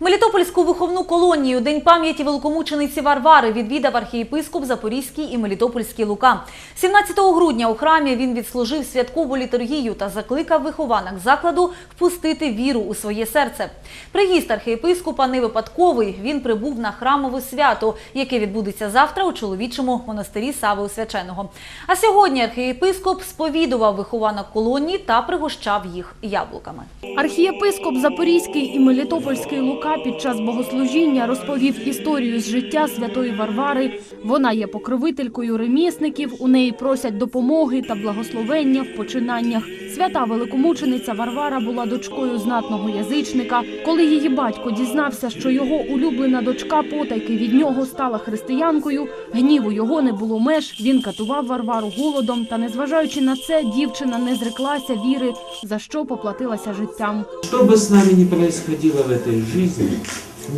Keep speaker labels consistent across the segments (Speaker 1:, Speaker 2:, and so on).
Speaker 1: Мелітопольську виховну колонію День пам'яті великомучениці Варвари відвідав архієпископ Запорізький і Мелітопольський Лука. 17 грудня у храмі він відслужив святкову літургію та закликав вихованок закладу впустити віру у своє серце. Приїзд архієпископа не випадковий. Він прибув на храмове свято, яке відбудеться завтра у чоловічому монастирі Сави Освяченого. А сьогодні архієпископ сповідував вихованок колонії та пригощав їх яблуками.
Speaker 2: Архієпископ Запорізький і Мелітопольський Лука під час богослужіння розповів історію з життя святої Варвари. Вона є покровителькою ремісників, у неї просять допомоги та благословення в починаннях. Свята великомучениця Варвара була дочкою знатного язичника. Коли її батько дізнався, що його улюблена дочка потайки від нього стала християнкою, гніву його не було меж. Він катував Варвару голодом, та незважаючи на це, дівчина не зреклася віри, за що поплатилася життям.
Speaker 3: Что бы с нами ни происходило в этой жизни,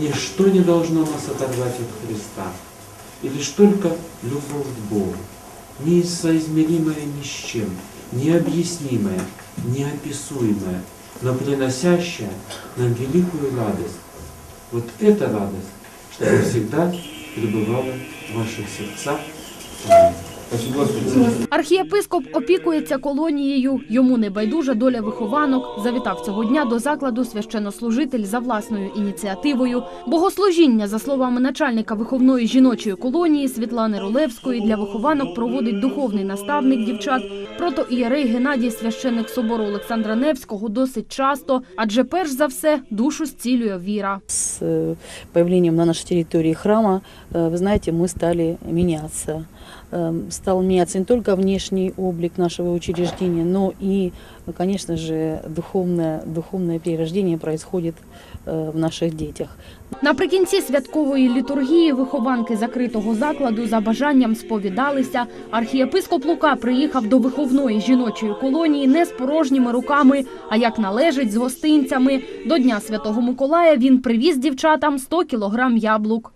Speaker 3: ничто не должно нас оторвать от Христа. И лишь только любовь к Богу, несоизмеримая ни с чем, необъяснимая, неописуемая, но приносящая нам великую радость. Вот эта радость, чтобы всегда пребывала в ваших сердцах. Аминь. Спасибо, Господи.
Speaker 2: Архієпископ опікується колонією. Йому не байдужа доля вихованок. Завітав цього дня до закладу священнослужитель за власною ініціативою. Богослужіння, за словами начальника виховної жіночої колонії Світлани Рулевської, для вихованок проводить духовний наставник дівчат. Протоієрей Геннадій, священник собору Олександра Невського, досить часто, адже перш за все душу зцілює віра.
Speaker 4: С э, появлением на нашей территории храма, э, вы знаете, мы стали меняться. Стал меняться не только внешний облик нашего учреждения, но и, конечно же, духовное, духовное перерождение происходит э, в наших детях.
Speaker 2: Наприкінці святкової літургії вихованки закритого закладу за бажанням сповідалися. Архієпископ Лука приїхав до виховної жіночої колонії не з порожніми руками, а як належить з гостинцями. До Дня Святого Миколая він привіз дівчатам 100 кілограм яблук.